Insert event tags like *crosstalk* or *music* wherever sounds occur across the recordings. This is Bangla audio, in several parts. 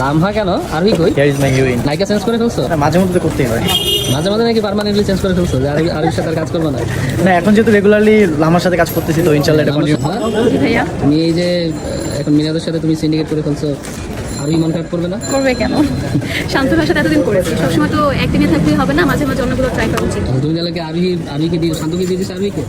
লামহা কেন? আরবি কই? হিয়ার ইজ মাই হিরোইন নায়িকা চেঞ্জ করে ফেলছো? মাঝে মধ্যে করতেই হয়। মাঝে মাঝে নাকি পার্মানেন্টলি চেঞ্জ করে ফেলছো? যে আরবি আরবির সাথে আর কাজ করবে না। না এখন যেহেতু রেগুলারলি আমার সাথে কাজ করতেছি তো ইনশাল্লাহ এটা কন্টিনিউ? ভাইয়া। তুমি এই যে এখন মিনাদের সাথে তুমি সিন্ডিকেট করে ফেলছো আরবি মন খারাপ করবে না? করবে কেন? শান্ত ভাষাটা এতদিন করেছি। সবসময় তো একদিনে থাকতেই হবে না মাঝে মাঝে অন্যগুলো ট্রাই করা উচিত। তুমি তাহলে কি আরবি আরবিকে দিয়ে শান্তকে দিয়ে দিস আরবিকে?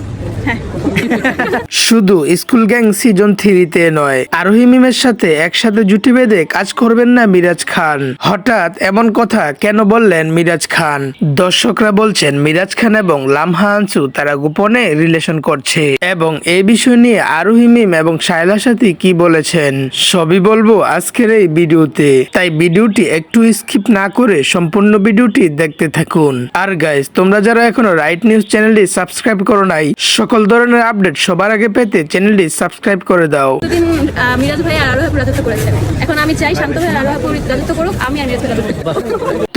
শুধু স্কুল গ্যাং সিজন থ্রিতে নয়, আরোহী মিমের সাথে একসাথে জুটি বেঁধে কাজ করবেন না মিরাজ খান। হঠাৎ এমন কথা কেন বললেন মিরাজ খান? দর্শকরা বলছেন মিরাজ খান এবং লামহা আনসু তারা গোপনে রিলেশন করছে। এবং এই বিষয় নিয়ে আরোহী মিম এবং শায়লা সাথী কি বলেছেন? সবই বলব আজকের এই ভিডিওতে। তাই ভিডিওটি একটু স্কিপ না করে সম্পূর্ণ ভিডিওটি দেখতে থাকুন। আর গাইজ তোমরা যারা এখনও রাইট নিউজ চ্যানেলটি সাবস্ক্রাইব করো নাই সকল ধরনের আপডেট সবার আগে পেতে চ্যানেলটি সাবস্ক্রাইব করে দাও। মিরাজ ভাই আর আরোহা রাজত্ব করেছেন। এখন আমি চাই শান্ত ভাই আর আরোহা রাজত্ব করুক আমি আর মিরাজ রাজত্ব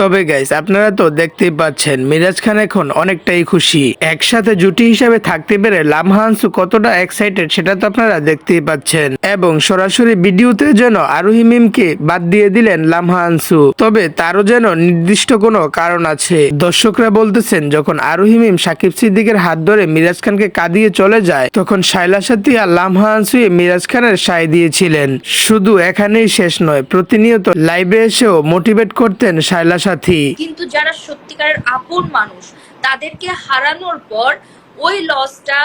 তবে গাইস আপনারা তো দেখতেই পাচ্ছেন মিরাজ খান এখন অনেকটাই খুশি। একসাথে জুটি হিসাবে থাকতে পেরে লামহানসু কতটা এক্সাইটেড সেটা তো আপনারা দেখতেই পাচ্ছেন। এবং সরাসরি ভিডিওতে যেন আরোহী মিমকে বাদ দিয়ে দিলেন লামহানসু তবে তারও যেন নির্দিষ্ট কোনো কারণ আছে। দর্শকরা বলতেছেন যখন আরোহী মিম সাকিব সিদ্দিকের হাত ধরে মিরাজ খানকে কাঁদিয়ে চলে যায়। তখন শাইলা সাথী আর আনসুয়ে মিরাজ খানের সায় দিয়েছিলেন। শুধু এখানেই শেষ নয়, প্রতিনিয়ত লাইভে এসেও মোটিভেট করতেন শাইলা সাথী। কিন্তু যারা সত্যিকারের আপন মানুষ, তাদেরকে হারানোর পর ওই লসটা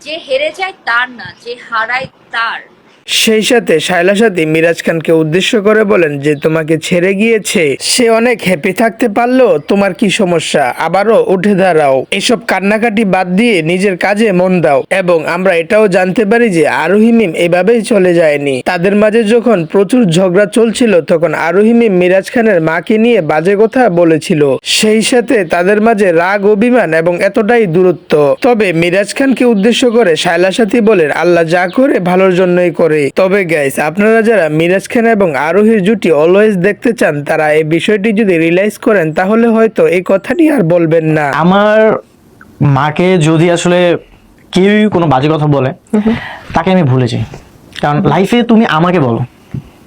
যে হেরে যায় তার না, যে হারায় তার। সেই সাথে শায়লা সাথী মিরাজ খানকে উদ্দেশ্য করে বলেন যে তোমাকে ছেড়ে গিয়েছে। সে অনেক হ্যাপি থাকতে পারল, তোমার কি সমস্যা? আবারও উঠে দাঁড়াও। এসব কান্নাকাটি বাদ দিয়ে নিজের কাজে মন দাও। এবং আমরা এটাও জানতে পারি যে আরোহী মিম এভাবেই চলে যায়নি। তাদের মাঝে যখন প্রচুর ঝগড়া চলছিল, তখন আরোহী মিম মিরাজ খানের মাকে নিয়ে বাজে কথা বলেছিল। সেই সাথে তাদের মাঝে রাগ, অভিমান এবং এতটাই দূরত্ব। তবে মিরাজ খানকে উদ্দেশ্য করে শায়লা সাথী বলেন, আল্লাহ যা করে ভালোর জন্যই করে তবে গাইস আপনারা যারা মিরাজ খান এবং আরোহীর জুটি অলওয়েজ দেখতে চান তারা এই বিষয়টি যদি রিয়েলাইজ করেন তাহলে হয়তো এই কথাটি আর বলবেন না। আমার মাকে যদি আসলে কেউই কোনো বাজে কথা বলে তাকে আমি ভুলে যাই। কারণ লাইফে তুমি আমাকে বলো।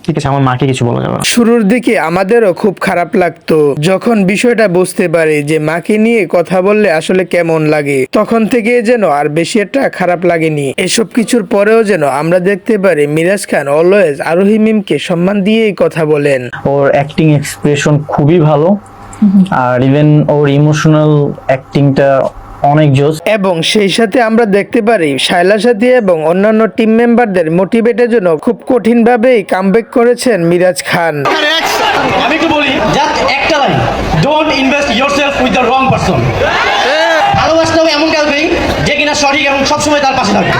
ঠিক আছে আমার মাকে কিছু বলা যাবে না। শুরুর দিকে আমাদেরও খুব খারাপ লাগতো। যখন বিষয়টা বুঝতে পারি যে মাকে নিয়ে কথা বললে আসলে কেমন লাগে তখন থেকে যেন আর বেশি একটা খারাপ লাগেনি। এসব কিছুর পরেও যেন আমরা দেখতে পারি মিরাজ খান অলওয়েজ আরোহী মিমকে সম্মান দিয়েই কথা বলেন। ওর অ্যাক্টিং এক্সপ্রেশন খুবই ভালো। আর ইভেন ওর ইমোশনাল অ্যাক্টিংটা অনেক জোস এবং সেই সাথে আমরা দেখতে পারি শায়লা সাথী এবং অন্যান্য টিম মেম্বারদের মোটিভেটের জন্য খুব কঠিন ভাবেই কামব্যাক করেছেন মিরাজ খান। আমি কি বলি জাস্ট একটা line don't invest yourself with the wrong person ভালোবাসতে হবে এমন সঠিক এবং সবসময় তার পাশে থাকবে।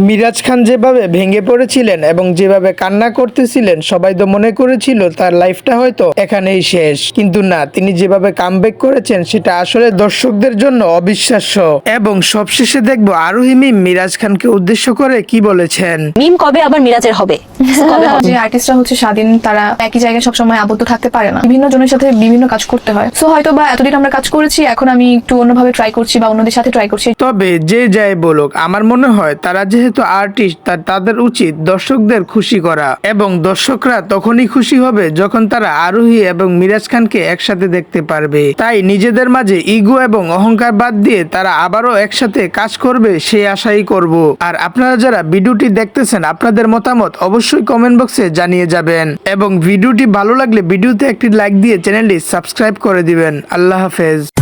মিরাজ খান যেভাবে ভেঙে পড়েছিলেন এবং যেভাবে কান্না করতেছিলেন সবাই তো মনে করেছিল তার লাইফটা হয়তো এখানেই শেষ। কিন্তু না তিনি যেভাবে কামব্যাক করেছেন সেটা আসলে দর্শকদের জন্য অবিশ্বাস্য। এবং সবশেষে দেখব আরোহী মিম মিরাজ খানকে উদ্দেশ্য করে কি বলেছেন। মিম কবে আবার মিরাজের হবে? *laughs* যে আর্টিস্টরা হচ্ছে স্বাধীন তারা একই জায়গায় সবসময় আবদ্ধ থাকতে পারে না। বিভিন্ন জনের সাথে বিভিন্ন কাজ করতে হয়। সো হয়তো বা এতদিন আমরা কাজ করেছি এখন আমি একটু অন্যভাবে ট্রাই করছি বা অন্যদের সাথে ট্রাই করছি। তবে যে যাই বলুক, আমার মনে হয় তারা যেহেতু আর্টিস্ট তার তাদের উচিত দর্শকদের খুশি করা। এবং দর্শকরা তখনই খুশি হবে যখন তারা আরোহী এবং মিরাজ খানকে একসাথে দেখতে পারবে। তাই নিজেদের মাঝে ইগো এবং অহংকার বাদ দিয়ে তারা আবারও একসাথে কাজ করবে সেই আশাই করব। আর আপনারা যারা ভিডিওটি দেখতেছেন, আপনাদের মতামত অবশ্যই কমেন্ট বক্সে জানিয়ে যাবেন। এবং ভিডিওটি ভালো লাগলে ভিডিওতে একটি লাইক দিয়ে চ্যানেলটি সাবস্ক্রাইব করে দিবেন। আল্লাহ হাফেজ।